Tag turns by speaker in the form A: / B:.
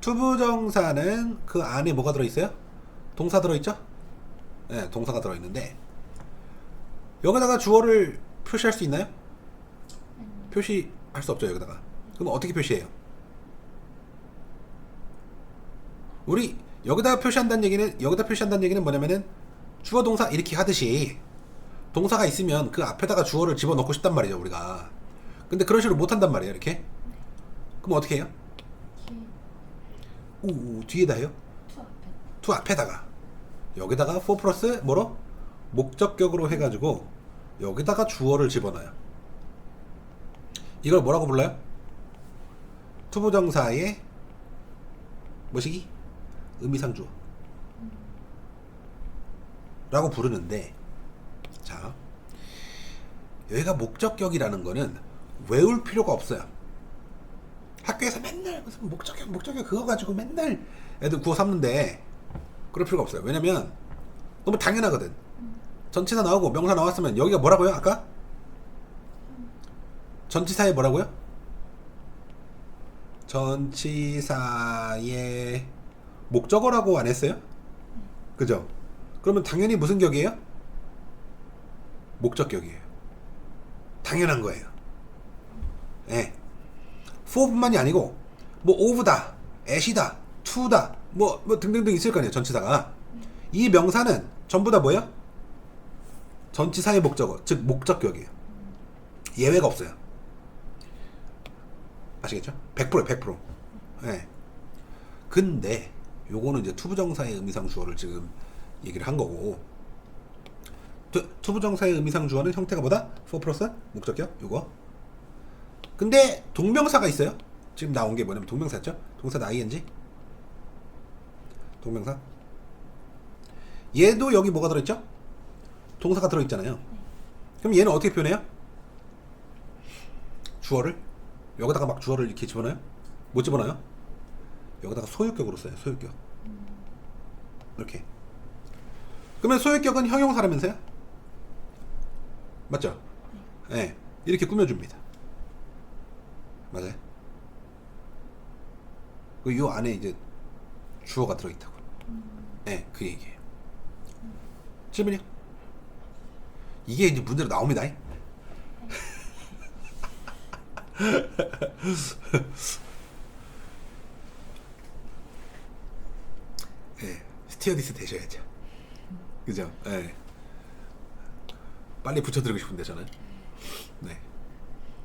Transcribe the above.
A: 투부정사는 그 안에 뭐가 들어있어요? 동사 들어있죠? 네, 동사가 들어있는데 여기다가 주어를 표시할 수 있나요? 표시할 수 없죠 여기다가 그럼 어떻게 표시해요? 우리 여기다 표시한다는 얘기는 여기다 표시한다는 얘기는 뭐냐면은 주어 동사 이렇게 하듯이 동사가 있으면 그 앞에다가 주어를 집어넣고 싶단 말이죠 우리가 근데 그런 식으로 못 한단 말이에요 이렇게 그럼 어떻게 해요?
B: 뒤에
A: 우 뒤에다 해요?
B: 투 앞에
A: 앞에다가 여기다가 for 플러스 뭐로? 목적격으로 해가지고 여기다가 주어를 집어넣어요 이걸 뭐라고 불러요? 투부정사의 뭐시기? 의미상 주어 라고 부르는데 자 여기가 목적격이라는 거는 외울 필요가 없어요 학교에서 맨날 무슨 목적격 목적격 그거 가지고 맨날 애들 구워 삼는데 그럴 필요가 없어요 왜냐면 너무 당연하거든 전치사 나오고 명사 나왔으면 여기가 뭐라고요 아까? 전치사에 뭐라고요? 전치사의 목적어라고 안 했어요? 그죠? 그러면 당연히 무슨 격이에요? 목적격이에요 당연한 거예요 예. For뿐만이 아니고 뭐 of다, at이다, to다 뭐, 뭐 등등등 있을 거 아니에요 전치사가 이 명사는 전부 다 뭐예요? 전치사의 목적어 즉 목적격이에요 예외가 없어요 아시겠죠? 100%예요 100% 예. 근데 요거는 이제 투부정사의 의미상 주어를 지금 얘기를 한 거고 투, 투부정사의 의미상 주어는 형태가 뭐다? for 플러스 목적격 요거 근데 동명사가 있어요. 지금 나온 게 뭐냐면 동명사죠. 동사는 ing. 동명사. 얘도 여기 뭐가 들어있죠? 동사가 들어있잖아요. 그럼 얘는 어떻게 표현해요? 주어를 여기다가 막 주어를 이렇게 집어넣어요? 못 집어넣어요? 여기다가 소유격으로 써요. 소유격. 이렇게. 그러면 소유격은 형용사라면서요? 맞죠? 네. 이렇게 꾸며줍니다. 맞아요? 그 요 안에 이제 주어가 들어있다고. 네, 그 얘기예요. 질문이요? 이게 이제 문제로 나옵니다. 네, 스티어디스 되셔야죠. 그죠? 네. 빨리 붙여드리고 싶은데 저는. 네.